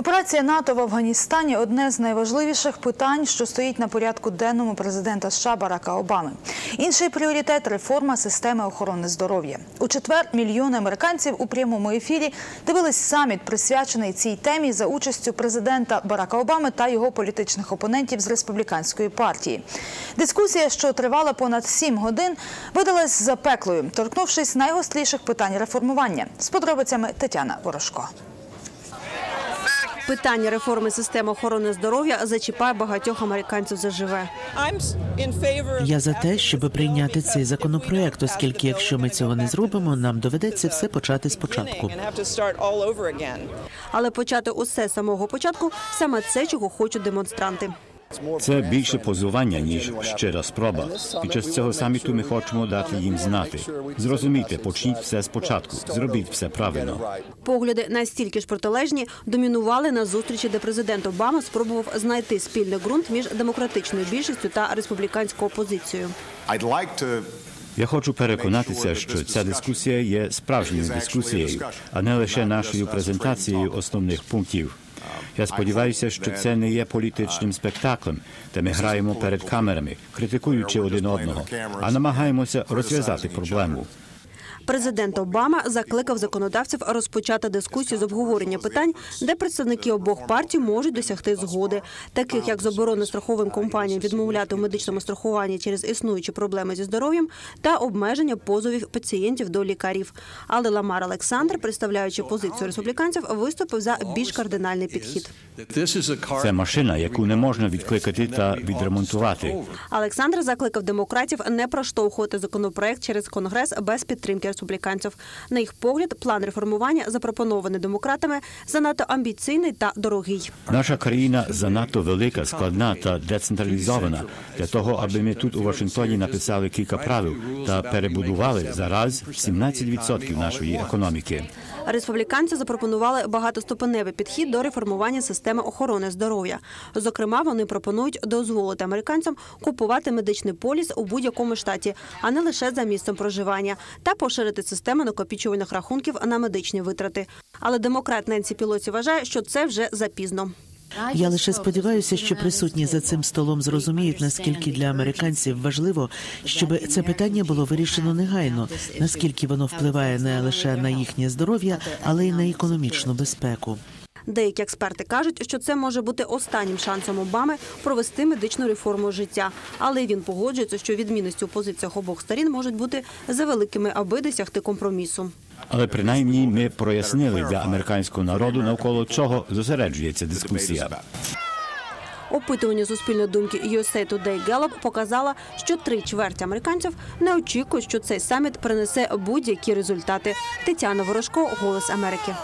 Операція НАТО в Афганістані одне з найважливіших питань, що стоїть на порядку денному президента США Барака Обами. Інший пріоритет реформа системи охорони здоров'я. У четвер мільйони американців у прямому ефірі дивились саміт, присвячений цій темі за участю президента Барака Обами та його політичних опонентів з республіканської партії. Дискусія, що тривала понад сім годин, видалась запеклою, торкнувшись найгостріших питань реформування. З подробицями Тетяна Ворожко. Питання реформи системи охорони здоров'я зачіпає багатьох американців заживе. Я за те, щоб прийняти цей законопроект, оскільки якщо ми цього не зробимо, нам доведеться все почати спочатку. Але почати усе з самого початку саме це, чого хочуть демонстранти. Це більше позування ніж щира спроба. Під час цього саміту ми хочемо дати їм знати. Зрозумійте, почніть все спочатку, зробіть все правильно. Погляди настільки ж протилежні домінували на зустрічі, де президент Обама спробував знайти спільний ґрунт між демократичною більшістю та республіканською опозицією. Я хочу переконатися, що ця дискусія є справжньою дискусією, а не лише нашою презентацією основних пунктів. Я сподіваюся, що це не є політичним спектаклем, де ми граємо перед камерами, критикуючи один одного, а намагаємося розв'язати проблему. Президент Обама закликав законодавців розпочати дискусію з обговорення питань, де представники обох партій можуть досягти згоди, таких як заборони страховим компаніям відмовляти у медичному страхуванні через існуючі проблеми зі здоров'ям та обмеження позовів пацієнтів до лікарів. Але Ламар Олександр, представляючи позицію республіканців, виступив за більш кардинальний підхід. Це машина, яку не можна відкликати та відремонтувати. Олександр закликав демократів не проштовхувати законопроект через конгрес без підтримки республіканців. На їх погляд, план реформування, запропонований демократами, занадто амбіційний та дорогий. Наша країна занадто велика, складна та децентралізована для того, аби ми тут у Вашингтоні написали кілька правил та перебудували зараз 17% нашої економіки. Республіканці запропонували багатоступеневий підхід до реформування системи охорони здоров'я. Зокрема, вони пропонують дозволити американцям купувати медичний поліс у будь-якому штаті, а не лише за місцем проживання, та поширити систему накопічувальних рахунків на медичні витрати. Але демократ Ненсі Пілоці вважає, що це вже запізно. Я лише сподіваюся, що присутні за цим столом зрозуміють, наскільки для американців важливо, щоб це питання було вирішено негайно, наскільки воно впливає не лише на їхнє здоров'я, але й на економічну безпеку. Деякі експерти кажуть, що це може бути останнім шансом Обами провести медичну реформу життя. Але він погоджується, що відмінності у позиціях обох сторін можуть бути завеликими, аби досягти компромісу. Але принаймні ми прояснили для американського народу, навколо чого зосереджується дискусія. Опитування суспільної думки USA Today Gallup показало, що три чверті американців не очікують, що цей саміт принесе будь-які результати. Тетяна Ворожко, Голос Америки.